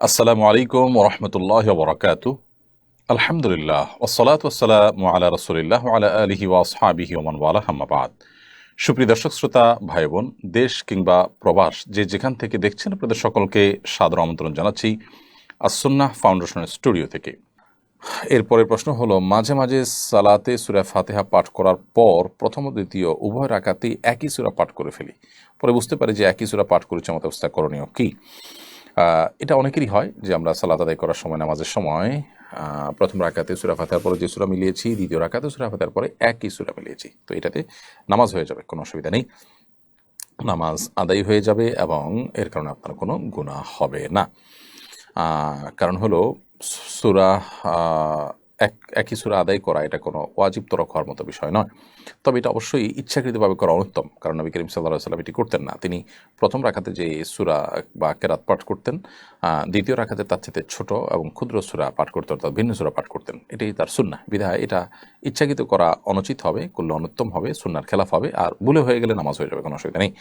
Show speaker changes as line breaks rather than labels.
আসসালামু আলাইকুম ওরহমতুল্লাহ বরকাত আলহামদুলিল্লাহ ওসলাত ওসালাম আলা রসুলিল্লাহ আলা আলহি ওয়াসহাবিহি ওমান ওয়ালা হাম্মাবাদ সুপ্রিয় দর্শক, শ্রোতা ভাই বোন দেশ কিংবা প্রবাস, যে যেখান থেকে দেখছেন, আপনাদের সকলকে সাদর আমন্ত্রণ জানাচ্ছি আসন্নাহ ফাউন্ডেশনের স্টুডিও থেকে। এরপরের প্রশ্ন হলো, মাঝে মাঝে সালাতে সুরা ফাতেহা পাঠ করার পর প্রথম দ্বিতীয় উভয় রাকাতেই একই সুরা পাঠ করে ফেলি। পরে বুঝতে পারি যে একই সুরা পাঠ করেছে আমাদের অবস্থা করণীয় কী। এটা অনেকেরই হয় যে আমরা সালাত আদায় করার সময়, নামাজের সময় প্রথম রাখাতে সুরা ফাতার পরে যে সুরা মিলিয়েছি, দ্বিতীয় রাখাতে সুরা ফাতার পরে একই সুরা মিলিয়েছি। তো এটাতে নামাজ হয়ে যাবে, কোনো অসুবিধা নেই। নামাজ আদায় হয়ে যাবে এবং এর কারণে আপনার কোনো গুণা হবে না। কারণ হলো সুরা এক, একই সুরা আদায় করা এটা কোনো ওয়াজিব তরক হওয়ার মতো বিষয় নয়। তবে এটা অবশ্যই ইচ্ছাকৃতভাবে করা অনুত্তম। কারণ নবী করিম সাল্লাহ সাল্লাম এটি করতেন না। তিনি প্রথম রাখাতে যে সুরা বা কেরাত পাঠ করতেন দ্বিতীয় রাখাতে তার চেয়ে ছোট এবং ক্ষুদ্র সুরা পাঠ করতেন, অর্থাৎ ভিন্ন সুরা পাঠ করতেন। এটাই তার সুন্না বিধায় এটা ইচ্ছাকৃত করা অনুচিত হবে, করলে অনুত্তম হবে সুন্নার খেলাফ হবে, আর ভুলে হয়ে গেলে নামাজ হয়ে যাবে, কোনো অসুবিধা নেই।